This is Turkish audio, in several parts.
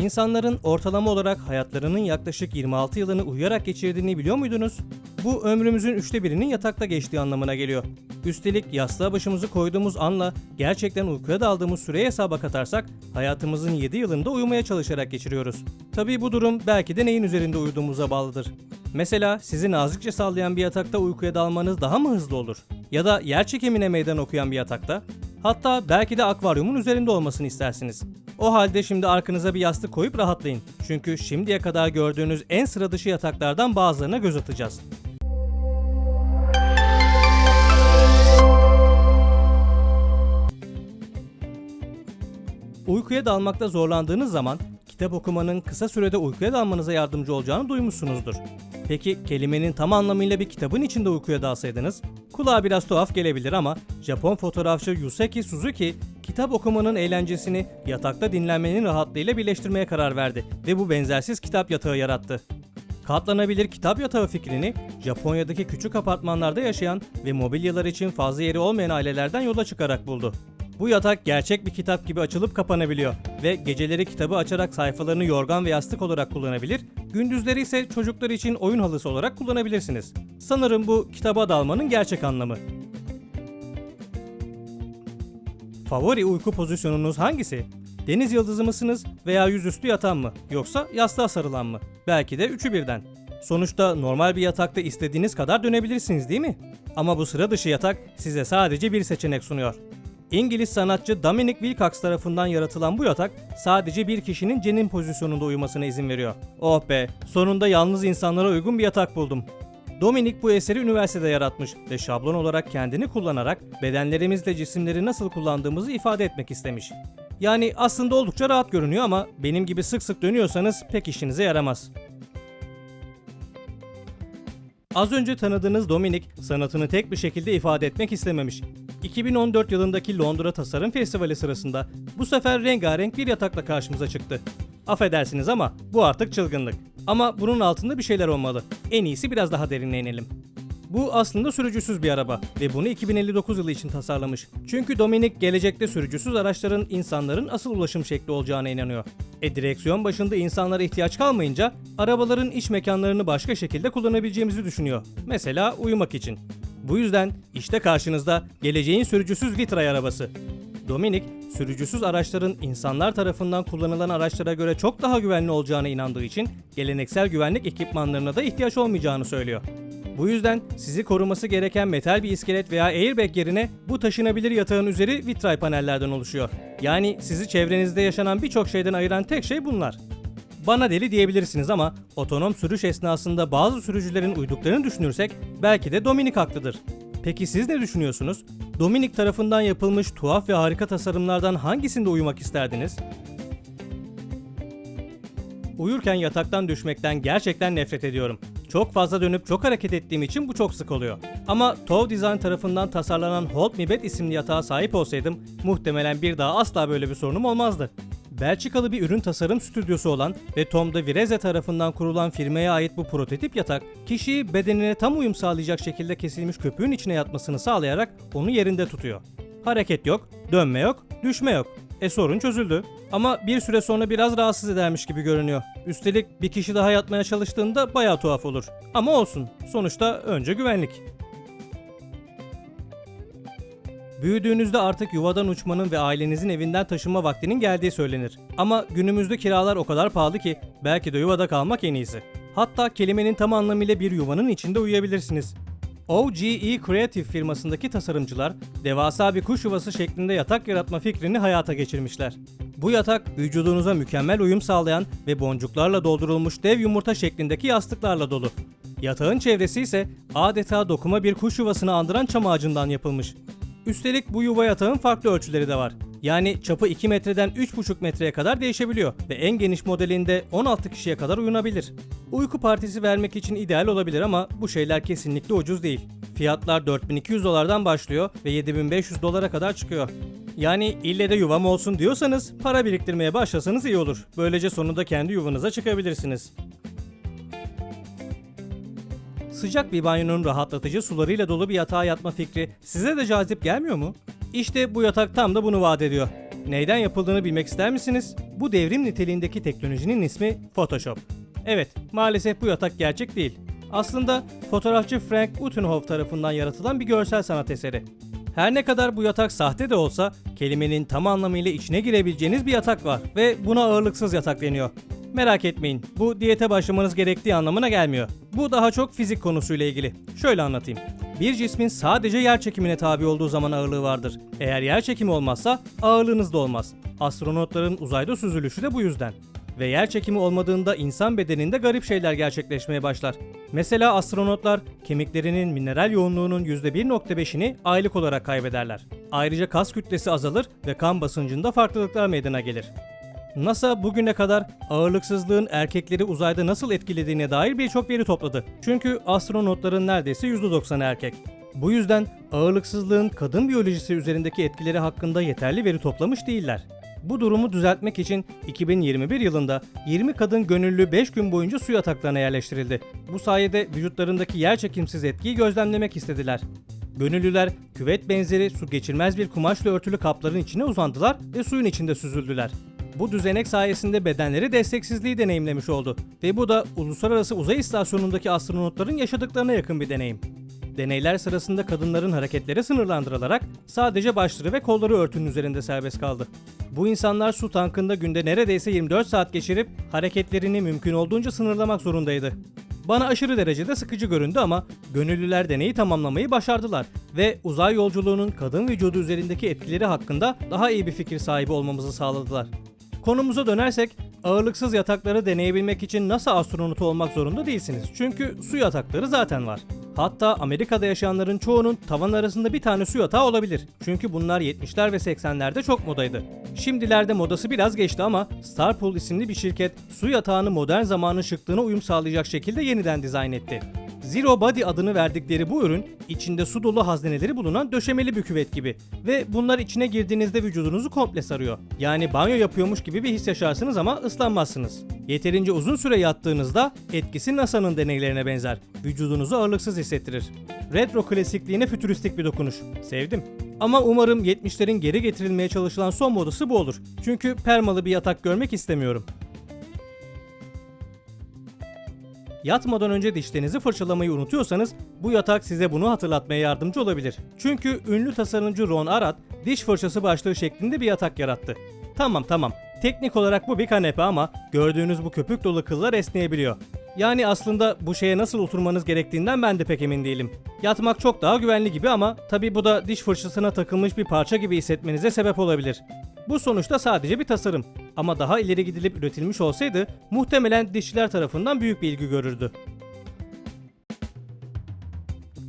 İnsanların ortalama olarak hayatlarının yaklaşık 26 yılını uyuyarak geçirdiğini biliyor muydunuz? Bu ömrümüzün üçte birinin yatakta geçtiği anlamına geliyor. Üstelik yastığa başımızı koyduğumuz anla gerçekten uykuya daldığımız süreyi hesaba katarsak hayatımızın 7 yılında uyumaya çalışarak geçiriyoruz. Tabii bu durum belki de neyin üzerinde uyuduğumuza bağlıdır. Mesela sizi nazikçe sallayan bir yatakta uykuya dalmanız daha mı hızlı olur? Ya da yer çekimine meydan okuyan bir yatakta? Hatta belki de akvaryumun üzerinde olmasını istersiniz. O halde şimdi arkanıza bir yastık koyup rahatlayın. Çünkü şimdiye kadar gördüğünüz en sıra dışı yataklardan bazılarına göz atacağız. Uykuya dalmakta zorlandığınız zaman kitap okumanın kısa sürede uykuya dalmanıza yardımcı olacağını duymuşsunuzdur. Peki kelimenin tam anlamıyla bir kitabın içinde uykuya dalsaydınız? Kulağa biraz tuhaf gelebilir ama Japon fotoğrafçı Yuseki Suzuki kitap okumanın eğlencesini yatakta dinlenmenin rahatlığıyla birleştirmeye karar verdi ve bu benzersiz kitap yatağı yarattı. Katlanabilir kitap yatağı fikrini Japonya'daki küçük apartmanlarda yaşayan ve mobilyalar için fazla yeri olmayan ailelerden yola çıkarak buldu. Bu yatak gerçek bir kitap gibi açılıp kapanabiliyor ve geceleri kitabı açarak sayfalarını yorgan ve yastık olarak kullanabilir, gündüzleri ise çocuklar için oyun halısı olarak kullanabilirsiniz. Sanırım bu kitaba dalmanın gerçek anlamı. Favori uyku pozisyonunuz hangisi? Deniz yıldızı mısınız veya yüzüstü yatan mı? Yoksa yastığa sarılan mı? Belki de üçü birden. Sonuçta normal bir yatakta istediğiniz kadar dönebilirsiniz değil mi? Ama bu sıra dışı yatak size sadece bir seçenek sunuyor. İngiliz sanatçı Dominic Wilcox tarafından yaratılan bu yatak sadece bir kişinin cenin pozisyonunda uyumasına izin veriyor. Oh be, sonunda yalnız insanlara uygun bir yatak buldum. Dominic bu eseri üniversitede yaratmış ve şablon olarak kendini kullanarak bedenlerimizle cisimleri nasıl kullandığımızı ifade etmek istemiş. Yani aslında oldukça rahat görünüyor ama benim gibi sık sık dönüyorsanız pek işinize yaramaz. Az önce tanıdığınız Dominic sanatını tek bir şekilde ifade etmek istememiş. 2014 yılındaki Londra Tasarım Festivali sırasında bu sefer rengarenk bir yatakla karşımıza çıktı. Affedersiniz ama bu artık çılgınlık. Ama bunun altında bir şeyler olmalı. En iyisi biraz daha derinine inelim. Bu aslında sürücüsüz bir araba ve bunu 2059 yılı için tasarlamış. Çünkü Dominic gelecekte sürücüsüz araçların insanların asıl ulaşım şekli olacağına inanıyor. E direksiyon başında insanlara ihtiyaç kalmayınca arabaların iç mekanlarını başka şekilde kullanabileceğimizi düşünüyor. Mesela uyumak için. Bu yüzden işte karşınızda geleceğin sürücüsüz Vitray arabası. Dominic, sürücüsüz araçların insanlar tarafından kullanılan araçlara göre çok daha güvenli olacağına inandığı için geleneksel güvenlik ekipmanlarına da ihtiyaç olmayacağını söylüyor. Bu yüzden sizi koruması gereken metal bir iskelet veya airbag yerine bu taşınabilir yatağın üzeri vitray panellerden oluşuyor. Yani sizi çevrenizde yaşanan birçok şeyden ayıran tek şey bunlar. Bana deli diyebilirsiniz ama otonom sürüş esnasında bazı sürücülerin uyduklarını düşünürsek belki de Dominic haklıdır. Peki siz ne düşünüyorsunuz? Dominic tarafından yapılmış tuhaf ve harika tasarımlardan hangisinde uyumak isterdiniz? Uyurken yataktan düşmekten gerçekten nefret ediyorum. Çok fazla dönüp çok hareket ettiğim için bu çok sık oluyor. Ama Tov Design tarafından tasarlanan Hold Me Bed isimli yatağa sahip olsaydım muhtemelen bir daha asla böyle bir sorunum olmazdı. Belçikalı bir ürün tasarım stüdyosu olan ve Tom de Vireze tarafından kurulan firmaya ait bu prototip yatak, kişiyi bedenine tam uyum sağlayacak şekilde kesilmiş köpüğün içine yatmasını sağlayarak onu yerinde tutuyor. Hareket yok, dönme yok, düşme yok. E sorun çözüldü. Ama bir süre sonra biraz rahatsız edermiş gibi görünüyor. Üstelik bir kişi daha yatmaya çalıştığında bayağı tuhaf olur. Ama olsun. Sonuçta önce güvenlik. Büyüdüğünüzde artık yuvadan uçmanın ve ailenizin evinden taşınma vaktinin geldiği söylenir. Ama günümüzde kiralar o kadar pahalı ki belki de yuvada kalmak en iyisi. Hatta kelimenin tam anlamıyla bir yuvanın içinde uyuyabilirsiniz. OGE Creative firmasındaki tasarımcılar devasa bir kuş yuvası şeklinde yatak yaratma fikrini hayata geçirmişler. Bu yatak vücudunuza mükemmel uyum sağlayan ve boncuklarla doldurulmuş dev yumurta şeklindeki yastıklarla dolu. Yatağın çevresi ise adeta dokuma bir kuş yuvasını andıran çam ağacından yapılmış. Üstelik bu yuva yatağın farklı ölçüleri de var. Yani çapı 2 metreden 3,5 metreye kadar değişebiliyor ve en geniş modelinde 16 kişiye kadar uyunabilir. Uyku partisi vermek için ideal olabilir ama bu şeyler kesinlikle ucuz değil. Fiyatlar 4200 dolardan başlıyor ve 7500 dolara kadar çıkıyor. Yani ille de yuvam olsun diyorsanız para biriktirmeye başlasanız iyi olur. Böylece sonunda kendi yuvanıza çıkabilirsiniz. Sıcak bir banyonun rahatlatıcı sularıyla dolu bir yatağa yatma fikri size de cazip gelmiyor mu? İşte bu yatak tam da bunu vaat ediyor. Neyden yapıldığını bilmek ister misiniz? Bu devrim niteliğindeki teknolojinin ismi Photoshop. Evet, maalesef bu yatak gerçek değil. Aslında fotoğrafçı Frank Utenhoff tarafından yaratılan bir görsel sanat eseri. Her ne kadar bu yatak sahte de olsa kelimenin tam anlamıyla içine girebileceğiniz bir yatak var ve buna ağırlıksız yatak deniyor. Merak etmeyin, bu diyete başlamanız gerektiği anlamına gelmiyor. Bu daha çok fizik konusuyla ilgili. Şöyle anlatayım. Bir cismin sadece yer çekimine tabi olduğu zaman ağırlığı vardır. Eğer yer çekimi olmazsa ağırlığınız da olmaz. Astronotların uzayda süzülüşü de bu yüzden. Ve yer çekimi olmadığında insan bedeninde garip şeyler gerçekleşmeye başlar. Mesela astronotlar kemiklerinin mineral yoğunluğunun %1.5'ini aylık olarak kaybederler. Ayrıca kas kütlesi azalır ve kan basıncında farklılıklar meydana gelir. NASA bugüne kadar ağırlıksızlığın erkekleri uzayda nasıl etkilediğine dair birçok veri topladı. Çünkü astronotların neredeyse %90'ı erkek. Bu yüzden ağırlıksızlığın kadın biyolojisi üzerindeki etkileri hakkında yeterli veri toplamış değiller. Bu durumu düzeltmek için 2021 yılında 20 kadın gönüllü 5 gün boyunca su yataklarına yerleştirildi. Bu sayede vücutlarındaki yer çekimsiz etkiyi gözlemlemek istediler. Gönüllüler küvet benzeri su geçirmez bir kumaşla örtülü kapların içine uzandılar ve suyun içinde süzüldüler. Bu düzenek sayesinde bedenleri desteksizliği deneyimlemiş oldu ve bu da Uluslararası Uzay İstasyonu'ndaki astronotların yaşadıklarına yakın bir deneyim. Deneyler sırasında kadınların hareketleri sınırlandırılarak sadece başları ve kolları örtünün üzerinde serbest kaldı. Bu insanlar su tankında günde neredeyse 24 saat geçirip hareketlerini mümkün olduğunca sınırlamak zorundaydı. Bana aşırı derecede sıkıcı göründü ama gönüllüler deneyi tamamlamayı başardılar ve uzay yolculuğunun kadın vücudu üzerindeki etkileri hakkında daha iyi bir fikir sahibi olmamızı sağladılar. Konumuza dönersek, ağırlıksız yatakları deneyebilmek için NASA astronotu olmak zorunda değilsiniz. Çünkü su yatakları zaten var. Hatta Amerika'da yaşayanların çoğunun tavan arasında bir tane su yatağı olabilir. Çünkü bunlar 70'ler ve 80'lerde çok modaydı. Şimdilerde modası biraz geçti ama Starpool isimli bir şirket su yatağını modern zamanın şıklığına uyum sağlayacak şekilde yeniden dizayn etti. Zero Body adını verdikleri bu ürün içinde su dolu hazneleri bulunan döşemeli bir küvet gibi ve bunlar içine girdiğinizde vücudunuzu komple sarıyor. Yani banyo yapıyormuş gibi bir his yaşarsınız ama ıslanmazsınız. Yeterince uzun süre yattığınızda etkisi NASA'nın deneylerine benzer. Vücudunuzu ağırlıksız hissettirir. Retro klasikliğine fütüristik bir dokunuş. Sevdim. Ama umarım 70'lerin geri getirilmeye çalışılan son modası bu olur. Çünkü permalı bir yatak görmek istemiyorum. Yatmadan önce dişlerinizi fırçalamayı unutuyorsanız bu yatak size bunu hatırlatmaya yardımcı olabilir. Çünkü ünlü tasarımcı Ron Arad diş fırçası başlığı şeklinde bir yatak yarattı. Tamam tamam. Teknik olarak bu bir kanepe ama gördüğünüz bu köpük dolu kıllar esneyebiliyor. Yani aslında bu şeye nasıl oturmanız gerektiğinden ben de pek emin değilim. Yatmak çok daha güvenli gibi ama tabi bu da diş fırçasına takılmış bir parça gibi hissetmenize sebep olabilir. Bu sonuçta sadece bir tasarım. Ama daha ileri gidilip üretilmiş olsaydı muhtemelen dişçiler tarafından büyük bir ilgi görürdü.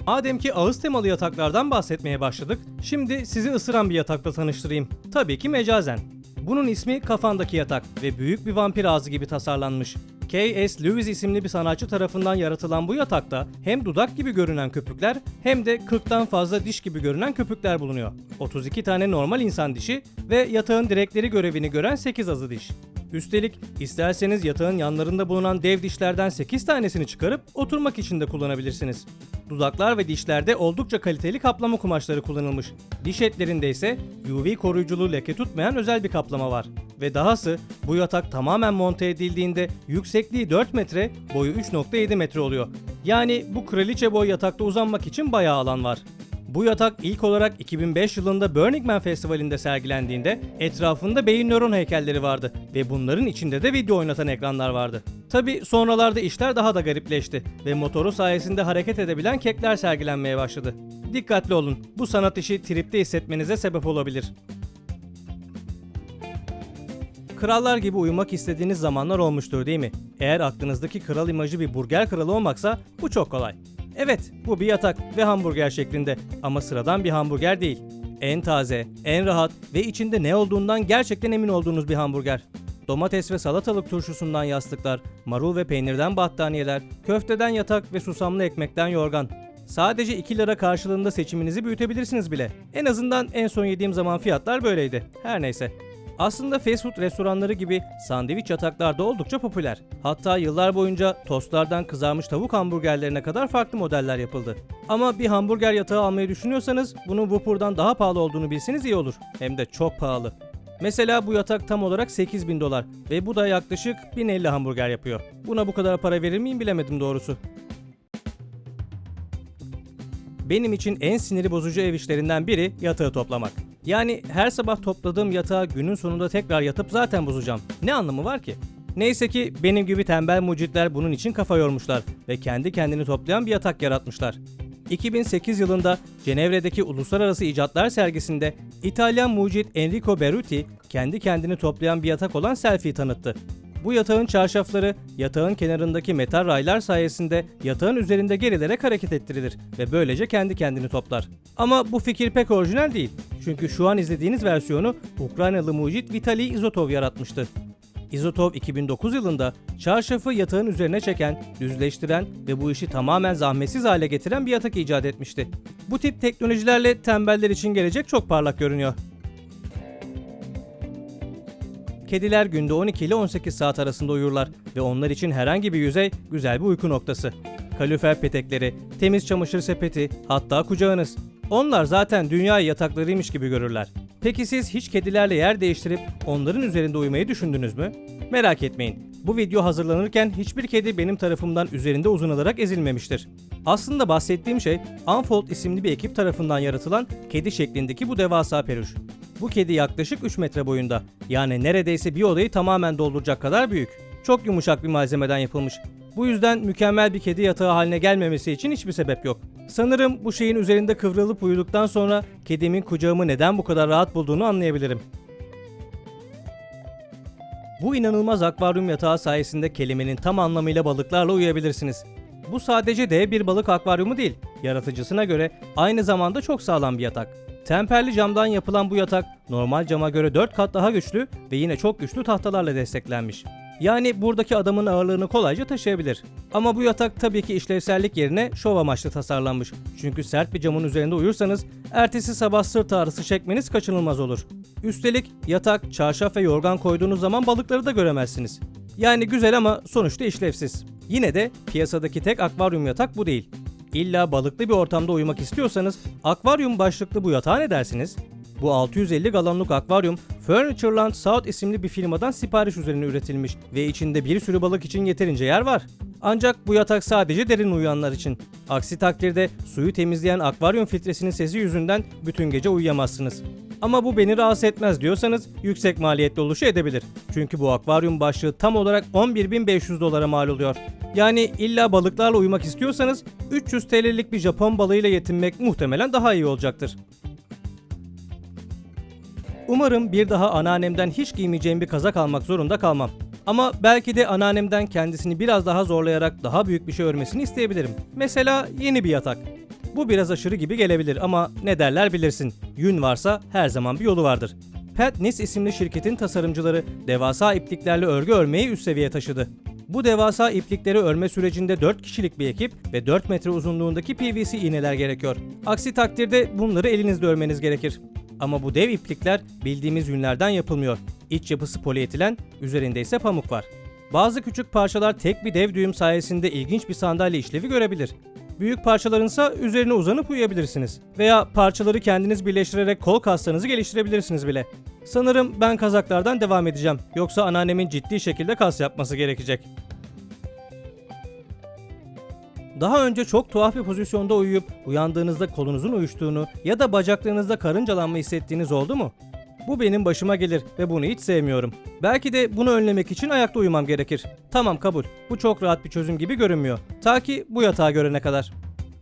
Madem ki ağız temalı yataklardan bahsetmeye başladık, şimdi sizi ısıran bir yatakla tanıştırayım. Tabii ki mecazen. Bunun ismi kafandaki yatak ve büyük bir vampir ağzı gibi tasarlanmış. K.S. Lewis isimli bir sanatçı tarafından yaratılan bu yatakta hem dudak gibi görünen köpükler hem de 40'tan fazla diş gibi görünen köpükler bulunuyor. 32 tane normal insan dişi ve yatağın direkleri görevini gören 8 azı diş. Üstelik isterseniz yatağın yanlarında bulunan dev dişlerden 8 tanesini çıkarıp oturmak için de kullanabilirsiniz. Dudaklar ve dişlerde oldukça kaliteli kaplama kumaşları kullanılmış. Diş etlerinde ise UV koruyuculu leke tutmayan özel bir kaplama var. Ve dahası bu yatak tamamen monte edildiğinde yüksekliği 4 metre, boyu 3.7 metre oluyor. Yani bu kraliçe boy yatakta uzanmak için bayağı alan var. Bu yatak ilk olarak 2005 yılında Burning Man Festivali'nde sergilendiğinde etrafında beyin nöron heykelleri vardı ve bunların içinde de video oynatan ekranlar vardı. Tabi sonralarda işler daha da garipleşti ve motoru sayesinde hareket edebilen kekler sergilenmeye başladı. Dikkatli olun, bu sanat işi tripte hissetmenize sebep olabilir. Krallar gibi uyumak istediğiniz zamanlar olmuştur değil mi? Eğer aklınızdaki kral imajı bir burger kralı olmaksa bu çok kolay. Evet, bu bir yatak ve hamburger şeklinde ama sıradan bir hamburger değil. En taze, en rahat ve içinde ne olduğundan gerçekten emin olduğunuz bir hamburger. Domates ve salatalık turşusundan yastıklar, marul ve peynirden battaniyeler, köfteden yatak ve susamlı ekmekten yorgan. Sadece 2 lira karşılığında seçiminizi büyütebilirsiniz bile. En azından en son yediğim zaman fiyatlar böyleydi. Her neyse. Aslında fast food restoranları gibi sandviç yataklar da oldukça popüler. Hatta yıllar boyunca tostlardan kızarmış tavuk hamburgerlerine kadar farklı modeller yapıldı. Ama bir hamburger yatağı almayı düşünüyorsanız bunun Whopper'dan daha pahalı olduğunu bilseniz iyi olur. Hem de çok pahalı. Mesela bu yatak tam olarak 8000 dolar ve bu da yaklaşık 1050 hamburger yapıyor. Buna bu kadar para verir miyim bilemedim doğrusu. Benim için en siniri bozucu ev işlerinden biri yatağı toplamak. Yani her sabah topladığım yatağı günün sonunda tekrar yatıp zaten bozacağım. Ne anlamı var ki? Neyse ki benim gibi tembel mucitler bunun için kafa yormuşlar ve kendi kendini toplayan bir yatak yaratmışlar. 2008 yılında Cenevre'deki Uluslararası İcatlar Sergisi'nde İtalyan mucit Enrico Beruti kendi kendini toplayan bir yatak olan Selfie'yi tanıttı. Bu yatağın çarşafları yatağın kenarındaki metal raylar sayesinde yatağın üzerinde gerilerek hareket ettirilir ve böylece kendi kendini toplar. Ama bu fikir pek orijinal değil. Çünkü şu an izlediğiniz versiyonu Ukraynalı mucit Vitali Izotov yaratmıştı. Izotov 2009 yılında çarşafı yatağın üzerine çeken, düzleştiren ve bu işi tamamen zahmetsiz hale getiren bir yatak icat etmişti. Bu tip teknolojilerle tembeller için gelecek çok parlak görünüyor. Kediler günde 12 ile 18 saat arasında uyurlar ve onlar için herhangi bir yüzey güzel bir uyku noktası. Kalorifer petekleri, temiz çamaşır sepeti, hatta kucağınız. Onlar zaten dünyayı yataklarıymış gibi görürler. Peki siz hiç kedilerle yer değiştirip onların üzerinde uyumayı düşündünüz mü? Merak etmeyin. Bu video hazırlanırken hiçbir kedi benim tarafımdan üzerinde uzun alarak ezilmemiştir. Aslında bahsettiğim şey Unfold isimli bir ekip tarafından yaratılan kedi şeklindeki bu devasa peluş. Bu kedi yaklaşık 3 metre boyunda. Yani neredeyse bir odayı tamamen dolduracak kadar büyük. Çok yumuşak bir malzemeden yapılmış. Bu yüzden mükemmel bir kedi yatağı haline gelmemesi için hiçbir sebep yok. Sanırım bu şeyin üzerinde kıvrılıp uyuduktan sonra kedimin kucağımı neden bu kadar rahat bulduğunu anlayabilirim. Bu inanılmaz akvaryum yatağı sayesinde kelimenin tam anlamıyla balıklarla uyuyabilirsiniz. Bu sadece dev bir balık akvaryumu değil, yaratıcısına göre aynı zamanda çok sağlam bir yatak. Temperli camdan yapılan bu yatak normal cama göre 4 kat daha güçlü ve yine çok güçlü tahtalarla desteklenmiş. Yani buradaki adamın ağırlığını kolayca taşıyabilir. Ama bu yatak tabii ki işlevsellik yerine şov amaçlı tasarlanmış. Çünkü sert bir camın üzerinde uyursanız ertesi sabah sırt ağrısı çekmeniz kaçınılmaz olur. Üstelik yatak, çarşaf ve yorgan koyduğunuz zaman balıkları da göremezsiniz. Yani güzel ama sonuçta işlevsiz. Yine de piyasadaki tek akvaryum yatak bu değil. İlla balıklı bir ortamda uyumak istiyorsanız akvaryum başlıklı bu yatağa ne dersiniz? Bu 650 galonluk akvaryum Furnitureland South isimli bir firmadan sipariş üzerine üretilmiş ve içinde bir sürü balık için yeterince yer var. Ancak bu yatak sadece derin uyuyanlar için. Aksi takdirde suyu temizleyen akvaryum filtresinin sesi yüzünden bütün gece uyuyamazsınız. Ama bu beni rahatsız etmez diyorsanız yüksek maliyetli oluşu edebilir. Çünkü bu akvaryum başlığı tam olarak 11.500 dolara mal oluyor. Yani illa balıklarla uyumak istiyorsanız 300 TL'lik bir Japon balığıyla yetinmek muhtemelen daha iyi olacaktır. Umarım bir daha anneannemden hiç giymeyeceğim bir kazak almak zorunda kalmam. Ama belki de anneannemden kendisini biraz daha zorlayarak daha büyük bir şey örmesini isteyebilirim. Mesela yeni bir yatak. Bu biraz aşırı gibi gelebilir ama ne derler bilirsin. Yün varsa her zaman bir yolu vardır. Petnis isimli şirketin tasarımcıları devasa ipliklerle örgü örmeyi üst seviye taşıdı. Bu devasa iplikleri örme sürecinde 4 kişilik bir ekip ve 4 metre uzunluğundaki PVC iğneler gerekiyor. Aksi takdirde bunları elinizde örmeniz gerekir. Ama bu dev iplikler bildiğimiz yünlerden yapılmıyor. İç yapısı polietilen, üzerinde ise pamuk var. Bazı küçük parçalar tek bir dev düğüm sayesinde ilginç bir sandalye işlevi görebilir. Büyük parçalarınsa üzerine uzanıp uyuyabilirsiniz. Veya parçaları kendiniz birleştirerek kol kaslarınızı geliştirebilirsiniz bile. Sanırım ben kazaklardan devam edeceğim. Yoksa anneannemin ciddi şekilde kas yapması gerekecek. Daha önce çok tuhaf bir pozisyonda uyuyup uyandığınızda kolunuzun uyuştuğunu ya da bacaklarınızda karıncalanma hissettiğiniz oldu mu? Bu benim başıma gelir ve bunu hiç sevmiyorum. Belki de bunu önlemek için ayakta uyumam gerekir. Tamam kabul. Bu çok rahat bir çözüm gibi görünmüyor. Ta ki bu yatağa görene kadar.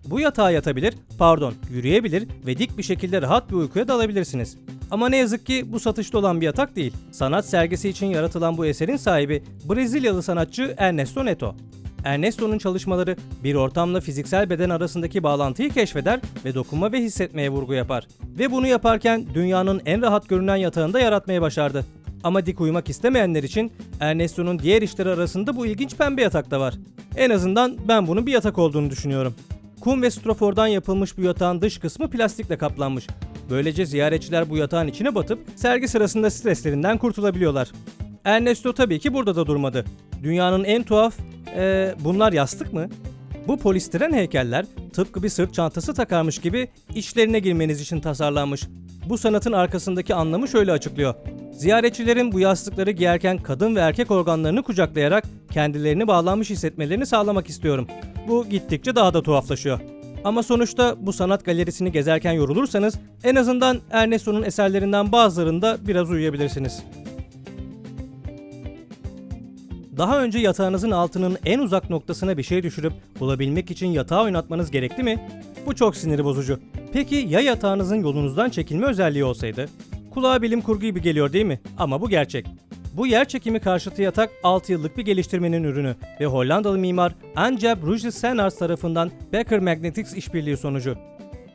Bu yatağa yatabilir, pardon, yürüyebilir ve dik bir şekilde rahat bir uykuya dalabilirsiniz. Ama ne yazık ki bu satışta olan bir yatak değil. Sanat sergisi için yaratılan bu eserin sahibi Brezilyalı sanatçı Ernesto Neto. Ernesto'nun çalışmaları bir ortamla fiziksel beden arasındaki bağlantıyı keşfeder ve dokunma ve hissetmeye vurgu yapar. Ve bunu yaparken dünyanın en rahat görünen yatağında yaratmayı başardı. Ama dik uyumak istemeyenler için Ernesto'nun diğer işleri arasında bu ilginç pembe yatak da var. En azından ben bunun bir yatak olduğunu düşünüyorum. Kum ve strofordan yapılmış bu yatağın dış kısmı plastikle kaplanmış. Böylece ziyaretçiler bu yatağın içine batıp sergi sırasında streslerinden kurtulabiliyorlar. Ernesto tabii ki burada da durmadı. Dünyanın en tuhaf... Ee, bunlar yastık mı? Bu polistiren heykeller tıpkı bir sırt çantası takarmış gibi içlerine girmeniz için tasarlanmış. Bu sanatın arkasındaki anlamı şöyle açıklıyor. Ziyaretçilerin bu yastıkları giyerken kadın ve erkek organlarını kucaklayarak kendilerini bağlanmış hissetmelerini sağlamak istiyorum. Bu gittikçe daha da tuhaflaşıyor. Ama sonuçta bu sanat galerisini gezerken yorulursanız en azından Ernesto'nun eserlerinden bazılarında biraz uyuyabilirsiniz. Daha önce yatağınızın altının en uzak noktasına bir şey düşürüp bulabilmek için yatağı oynatmanız gerekti mi? Bu çok sinir bozucu. Peki ya yatağınızın yolunuzdan çekilme özelliği olsaydı? Kulağa bilim kurgu gibi geliyor değil mi? Ama bu gerçek. Bu yer çekimi karşıtı yatak 6 yıllık bir geliştirmenin ürünü ve Hollandalı mimar Angep Rujis Senars tarafından Becker Magnetics işbirliği sonucu.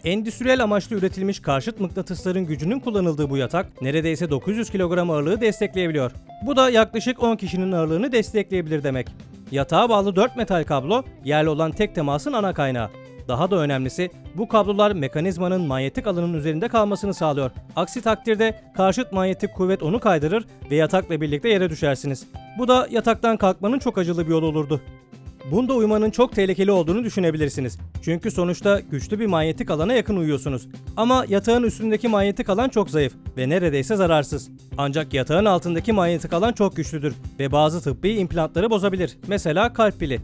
Endüstriyel amaçlı üretilmiş karşıt mıknatısların gücünün kullanıldığı bu yatak neredeyse 900 kilogram ağırlığı destekleyebiliyor. Bu da yaklaşık 10 kişinin ağırlığını destekleyebilir demek. Yatağa bağlı 4 metal kablo yerli olan tek temasın ana kaynağı. Daha da önemlisi bu kablolar mekanizmanın manyetik alanın üzerinde kalmasını sağlıyor. Aksi takdirde karşıt manyetik kuvvet onu kaydırır ve yatakla birlikte yere düşersiniz. Bu da yataktan kalkmanın çok acılı bir yol olurdu. Bunda uyumanın çok tehlikeli olduğunu düşünebilirsiniz. Çünkü sonuçta güçlü bir manyetik alana yakın uyuyorsunuz. Ama yatağın üstündeki manyetik alan çok zayıf ve neredeyse zararsız. Ancak yatağın altındaki manyetik alan çok güçlüdür ve bazı tıbbi implantları bozabilir. Mesela kalp pili.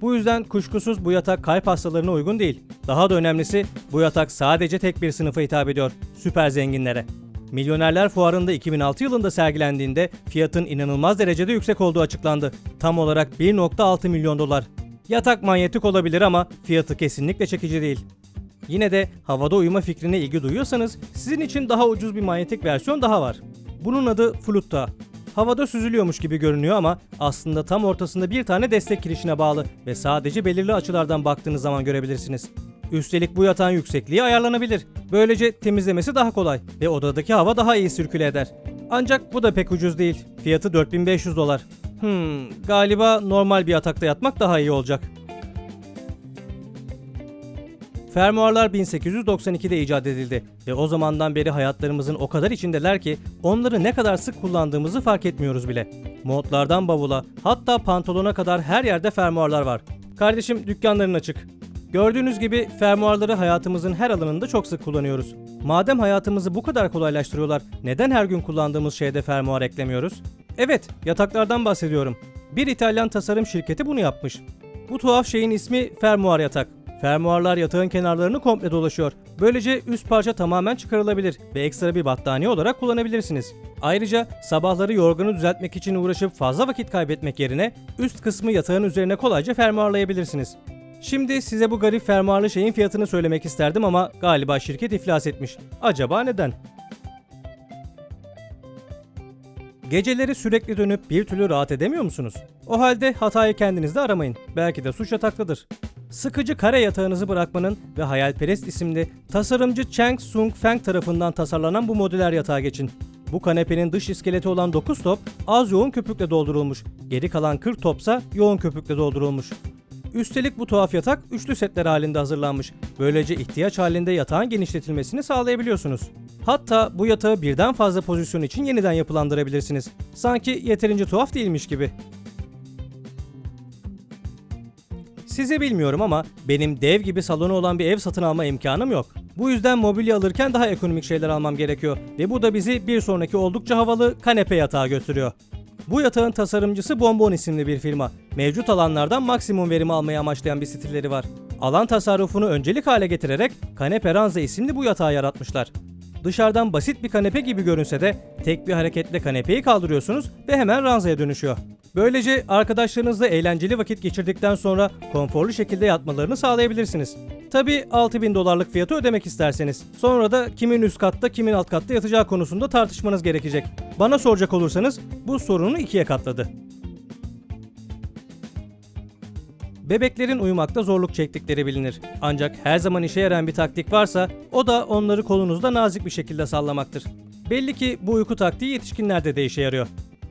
Bu yüzden kuşkusuz bu yatak kalp hastalarına uygun değil. Daha da önemlisi bu yatak sadece tek bir sınıfa hitap ediyor. Süper zenginlere. Milyonerler Fuarı'nda 2006 yılında sergilendiğinde fiyatın inanılmaz derecede yüksek olduğu açıklandı. Tam olarak 1.6 milyon dolar. Yatak manyetik olabilir ama fiyatı kesinlikle çekici değil. Yine de havada uyuma fikrine ilgi duyuyorsanız sizin için daha ucuz bir manyetik versiyon daha var. Bunun adı Flutta. Havada süzülüyormuş gibi görünüyor ama aslında tam ortasında bir tane destek kirişine bağlı ve sadece belirli açılardan baktığınız zaman görebilirsiniz. Üstelik bu yatağın yüksekliği ayarlanabilir. Böylece temizlemesi daha kolay ve odadaki hava daha iyi sirküle eder. Ancak bu da pek ucuz değil. Fiyatı 4500 dolar. Hmm, galiba normal bir yatakta yatmak daha iyi olacak. Fermuarlar 1892'de icat edildi ve o zamandan beri hayatlarımızın o kadar içindeler ki onları ne kadar sık kullandığımızı fark etmiyoruz bile. Montlardan bavula, hatta pantolona kadar her yerde fermuarlar var. Kardeşim dükkanların açık. Gördüğünüz gibi fermuarları hayatımızın her alanında çok sık kullanıyoruz. Madem hayatımızı bu kadar kolaylaştırıyorlar, neden her gün kullandığımız şeyde fermuar eklemiyoruz? Evet, yataklardan bahsediyorum. Bir İtalyan tasarım şirketi bunu yapmış. Bu tuhaf şeyin ismi fermuar yatak. Fermuarlar yatağın kenarlarını komple dolaşıyor. Böylece üst parça tamamen çıkarılabilir ve ekstra bir battaniye olarak kullanabilirsiniz. Ayrıca sabahları yorganı düzeltmek için uğraşıp fazla vakit kaybetmek yerine üst kısmı yatağın üzerine kolayca fermuarlayabilirsiniz. Şimdi size bu garip fermuarlı şeyin fiyatını söylemek isterdim ama galiba şirket iflas etmiş. Acaba neden? Geceleri sürekli dönüp bir türlü rahat edemiyor musunuz? O halde hatayı kendinizde aramayın. Belki de suç yataktadır. Sıkıcı kare yatağınızı bırakmanın ve Hayalperest isimli tasarımcı Chang Sung Feng tarafından tasarlanan bu modüler yatağa geçin. Bu kanepenin dış iskeleti olan 9 top az yoğun köpükle doldurulmuş. Geri kalan 40 topsa yoğun köpükle doldurulmuş. Üstelik bu tuhaf yatak üçlü setler halinde hazırlanmış. Böylece ihtiyaç halinde yatağın genişletilmesini sağlayabiliyorsunuz. Hatta bu yatağı birden fazla pozisyon için yeniden yapılandırabilirsiniz. Sanki yeterince tuhaf değilmiş gibi. Sizi bilmiyorum ama benim dev gibi salonu olan bir ev satın alma imkanım yok. Bu yüzden mobilya alırken daha ekonomik şeyler almam gerekiyor ve bu da bizi bir sonraki oldukça havalı kanepe yatağa götürüyor. Bu yatağın tasarımcısı Bonbon isimli bir firma. Mevcut alanlardan maksimum verimi almayı amaçlayan bir stilleri var. Alan tasarrufunu öncelik hale getirerek Kanepe Ranza isimli bu yatağı yaratmışlar. Dışarıdan basit bir kanepe gibi görünse de tek bir hareketle kanepeyi kaldırıyorsunuz ve hemen ranzaya dönüşüyor. Böylece arkadaşlarınızla eğlenceli vakit geçirdikten sonra konforlu şekilde yatmalarını sağlayabilirsiniz. Tabi 6000 dolarlık fiyatı ödemek isterseniz. Sonra da kimin üst katta kimin alt katta yatacağı konusunda tartışmanız gerekecek. Bana soracak olursanız bu sorunu ikiye katladı. Bebeklerin uyumakta zorluk çektikleri bilinir. Ancak her zaman işe yarayan bir taktik varsa o da onları kolunuzda nazik bir şekilde sallamaktır. Belli ki bu uyku taktiği yetişkinlerde de işe yarıyor.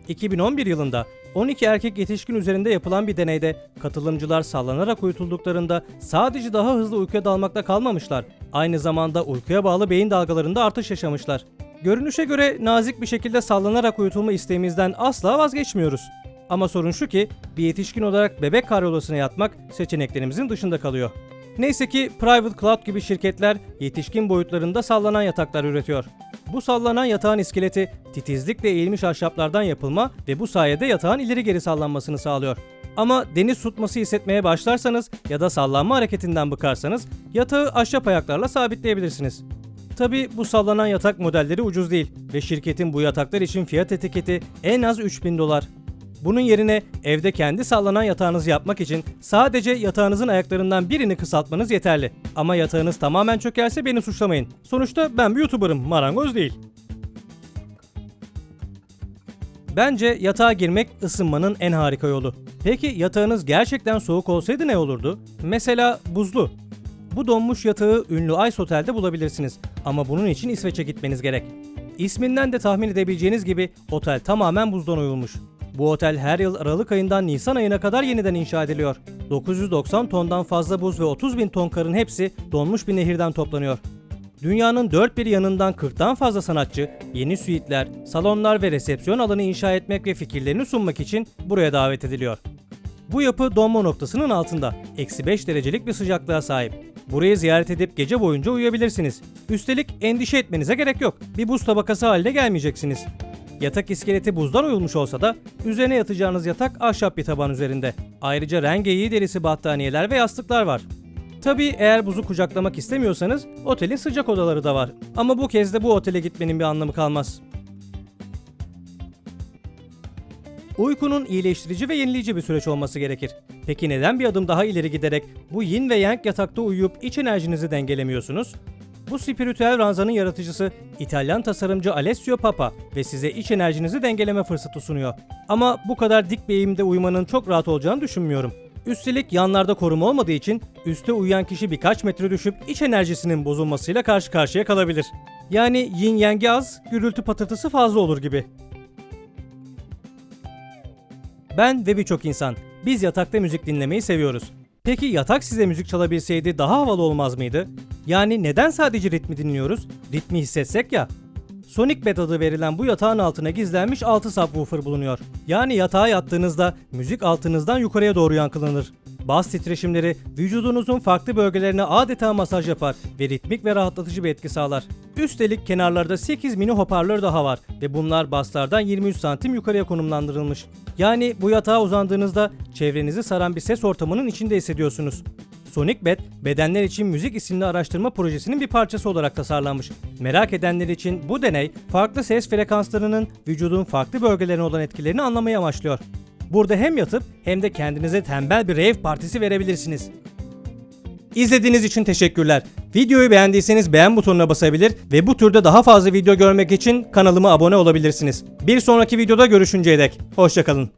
2011 yılında 12 erkek yetişkin üzerinde yapılan bir deneyde katılımcılar sallanarak uyutulduklarında sadece daha hızlı uykuya dalmakta kalmamışlar. Aynı zamanda uykuya bağlı beyin dalgalarında artış yaşamışlar. Görünüşe göre nazik bir şekilde sallanarak uyutulma isteğimizden asla vazgeçmiyoruz. Ama sorun şu ki bir yetişkin olarak bebek karyolasına yatmak seçeneklerimizin dışında kalıyor. Neyse ki Private Cloud gibi şirketler yetişkin boyutlarında sallanan yataklar üretiyor. Bu sallanan yatağın iskeleti titizlikle eğilmiş ahşaplardan yapılma ve bu sayede yatağın ileri geri sallanmasını sağlıyor. Ama deniz tutması hissetmeye başlarsanız ya da sallanma hareketinden bıkarsanız yatağı ahşap ayaklarla sabitleyebilirsiniz. Tabi bu sallanan yatak modelleri ucuz değil ve şirketin bu yataklar için fiyat etiketi en az 3000 dolar. Bunun yerine evde kendi sallanan yatağınızı yapmak için sadece yatağınızın ayaklarından birini kısaltmanız yeterli. Ama yatağınız tamamen çökerse beni suçlamayın. Sonuçta ben bir YouTuber'ım, marangoz değil. Bence yatağa girmek ısınmanın en harika yolu. Peki yatağınız gerçekten soğuk olsaydı ne olurdu? Mesela buzlu. Bu donmuş yatağı ünlü Ice Otel'de bulabilirsiniz. Ama bunun için İsveç'e gitmeniz gerek. İsminden de tahmin edebileceğiniz gibi otel tamamen buzdan oyulmuş. Bu otel her yıl Aralık ayından Nisan ayına kadar yeniden inşa ediliyor. 990 tondan fazla buz ve 30 bin ton karın hepsi donmuş bir nehirden toplanıyor. Dünyanın dört bir yanından 40'tan fazla sanatçı yeni suitler, salonlar ve resepsiyon alanı inşa etmek ve fikirlerini sunmak için buraya davet ediliyor. Bu yapı donma noktasının altında, eksi 5 derecelik bir sıcaklığa sahip. Burayı ziyaret edip gece boyunca uyuyabilirsiniz. Üstelik endişe etmenize gerek yok. Bir buz tabakası haline gelmeyeceksiniz. Yatak iskeleti buzdan oyulmuş olsa da üzerine yatacağınız yatak ahşap bir taban üzerinde. Ayrıca rengeyi derisi battaniyeler ve yastıklar var. Tabii eğer buzu kucaklamak istemiyorsanız otelin sıcak odaları da var. Ama bu kez de bu otele gitmenin bir anlamı kalmaz. Uykunun iyileştirici ve yenileyici bir süreç olması gerekir. Peki neden bir adım daha ileri giderek bu yin ve yang yatakta uyuyup iç enerjinizi dengelemiyorsunuz? Bu spiritüel ranzanın yaratıcısı İtalyan tasarımcı Alessio Papa ve size iç enerjinizi dengeleme fırsatı sunuyor. Ama bu kadar dik bir eğimde uyumanın çok rahat olacağını düşünmüyorum. Üstelik yanlarda koruma olmadığı için üste uyuyan kişi birkaç metre düşüp iç enerjisinin bozulmasıyla karşı karşıya kalabilir. Yani yin yang az, gürültü patırtısı fazla olur gibi. Ben ve birçok insan biz yatakta müzik dinlemeyi seviyoruz. Peki yatak size müzik çalabilseydi daha havalı olmaz mıydı? Yani neden sadece ritmi dinliyoruz? Ritmi hissetsek ya. Sonic Bed adı verilen bu yatağın altına gizlenmiş 6 subwoofer bulunuyor. Yani yatağa yattığınızda müzik altınızdan yukarıya doğru yankılanır. Bas titreşimleri vücudunuzun farklı bölgelerine adeta masaj yapar ve ritmik ve rahatlatıcı bir etki sağlar. Üstelik kenarlarda 8 mini hoparlör daha var ve bunlar baslardan 23 santim yukarıya konumlandırılmış. Yani bu yatağa uzandığınızda çevrenizi saran bir ses ortamının içinde hissediyorsunuz. Sonic Bed, Bedenler için Müzik isimli araştırma projesinin bir parçası olarak tasarlanmış. Merak edenler için bu deney, farklı ses frekanslarının vücudun farklı bölgelerine olan etkilerini anlamayı amaçlıyor. Burada hem yatıp hem de kendinize tembel bir rave partisi verebilirsiniz. İzlediğiniz için teşekkürler. Videoyu beğendiyseniz beğen butonuna basabilir ve bu türde daha fazla video görmek için kanalıma abone olabilirsiniz. Bir sonraki videoda görüşünceye dek. Hoşçakalın.